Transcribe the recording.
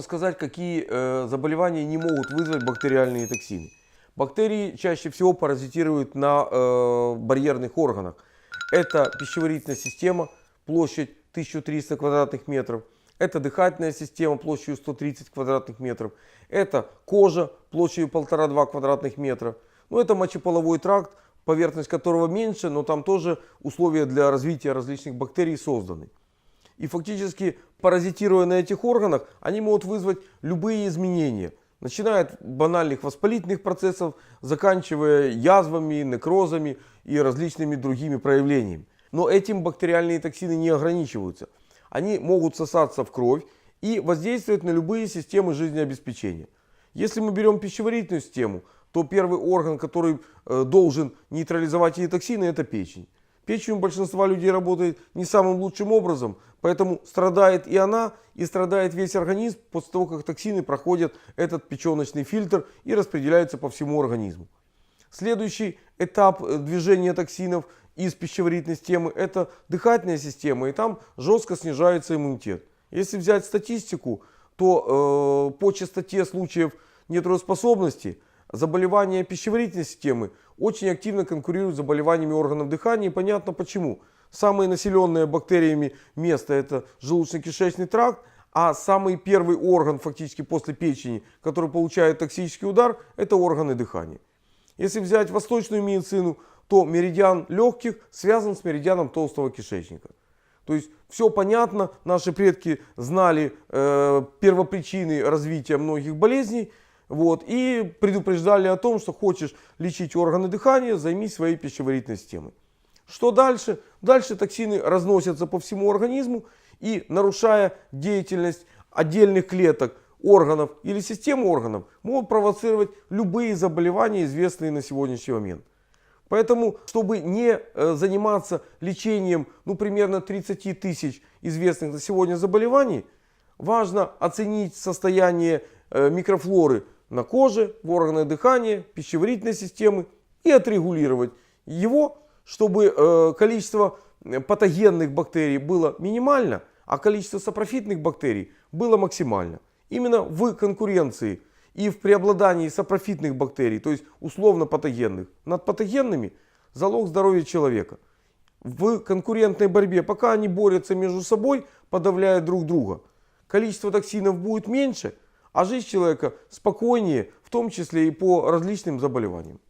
сказать, какие э, заболевания не могут вызвать бактериальные токсины. Бактерии чаще всего паразитируют на э, барьерных органах. Это пищеварительная система, площадь 1300 квадратных метров. Это дыхательная система площадью 130 квадратных метров. Это кожа площадью 1,5-2 квадратных метра. Ну, это мочеполовой тракт, поверхность которого меньше, но там тоже условия для развития различных бактерий созданы. И фактически, паразитируя на этих органах, они могут вызвать любые изменения. Начиная от банальных воспалительных процессов, заканчивая язвами, некрозами и различными другими проявлениями. Но этим бактериальные токсины не ограничиваются. Они могут сосаться в кровь и воздействовать на любые системы жизнеобеспечения. Если мы берем пищеварительную систему, то первый орган, который э, должен нейтрализовать эти токсины, это печень. Печень у большинства людей работает не самым лучшим образом, поэтому страдает и она, и страдает весь организм после того, как токсины проходят этот печеночный фильтр и распределяются по всему организму. Следующий этап э, движения токсинов из пищеварительной системы – это дыхательная система, и там жестко снижается иммунитет. Если взять статистику, то э, по частоте случаев нетрудоспособности заболевания пищеварительной системы очень активно конкурируют с заболеваниями органов дыхания. И понятно почему. Самые населенные бактериями место это желудочно-кишечный тракт, а самый первый орган фактически после печени, который получает токсический удар, это органы дыхания. Если взять восточную медицину, то меридиан легких связан с меридианом толстого кишечника. То есть все понятно, наши предки знали э, первопричины развития многих болезней вот, и предупреждали о том, что хочешь лечить органы дыхания, займись своей пищеварительной системой. Что дальше? Дальше токсины разносятся по всему организму и нарушая деятельность отдельных клеток, органов или систем органов, могут провоцировать любые заболевания, известные на сегодняшний момент. Поэтому, чтобы не э, заниматься лечением, ну, примерно 30 тысяч известных на сегодня заболеваний, важно оценить состояние э, микрофлоры на коже, в органах дыхания, пищеварительной системы и отрегулировать его, чтобы э, количество патогенных бактерий было минимально, а количество сапрофитных бактерий было максимально. Именно в конкуренции и в преобладании сапрофитных бактерий, то есть условно патогенных, над патогенными залог здоровья человека. В конкурентной борьбе, пока они борются между собой, подавляя друг друга, количество токсинов будет меньше, а жизнь человека спокойнее, в том числе и по различным заболеваниям.